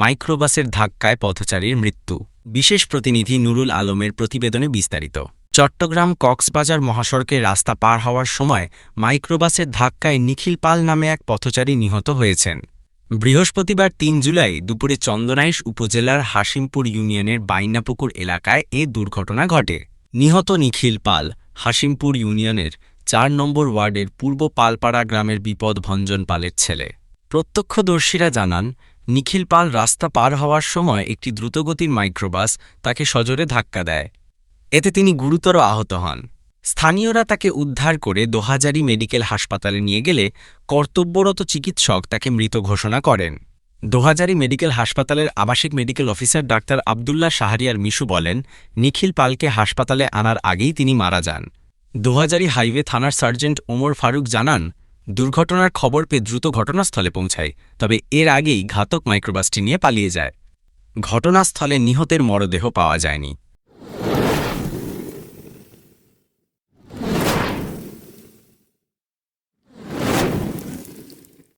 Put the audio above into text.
মাইক্রোবাসের ধাক্কায় পথচারীর মৃত্যু। বিশেষ প্রতিনিধি নুরুল আলমের প্রতিবেদনে বিস্তারিত। চট্টগ্রাম কক্সবাজার মহাসড়কে রাস্তা পার হওয়ার সময় মাইক্রোবাসের ধাক্কায় নিখিল পাল নামে এক পথচারী নিহত হয়েছেন। বৃহস্পতিবার তিন জুলাই দুপুরে চন্দনাইশ উপজেলার হাসিমপুর ইউনিয়নের বাইনাপুকুর এলাকায় এ দুর্ঘটনা ঘটে। নিহত নিখিল পাল হাসিমপুর ইউনিয়নের চার নম্বর ওয়ার্ডের পূর্ব পালপাড়া গ্রামের বিপদ ভঞ্জন পালের ছেলে। প্রত্যক্ষদর্শীরা জানান নিখিল পাল রাস্তা পার হওয়ার সময় একটি দ্রুতগতির মাইক্রোবাস তাকে সজোরে ধাক্কা দেয়। এতে তিনি গুরুতর আহত হন। স্থানীয়রা তাকে উদ্ধার করে দোহাজারি মেডিকেল হাসপাতালে নিয়ে গেলে কর্তব্যরত চিকিৎসক তাকে মৃত ঘোষণা করেন। দোহাজারি মেডিকেল হাসপাতালের আবাসিক medical officer doctor Abdullah Shahriar Mishu বলেন, নিখিল পালকে হাসপাতালে আনার আগেই তিনি মারা যান। দোহাজারি হাইওয়ে থানার সার্জেন্ট ওমর ফারুক জানান দুর্ঘটনার খবর পেয়ে দ্রুত ঘটনাস্থলে পৌঁছায়, তবে এর আগেই ঘাতক মাইক্রোবাসটি নিয়ে পালিয়ে যায়। ঘটনাস্থলে নিহতের মরদেহ পাওয়া যায়নি।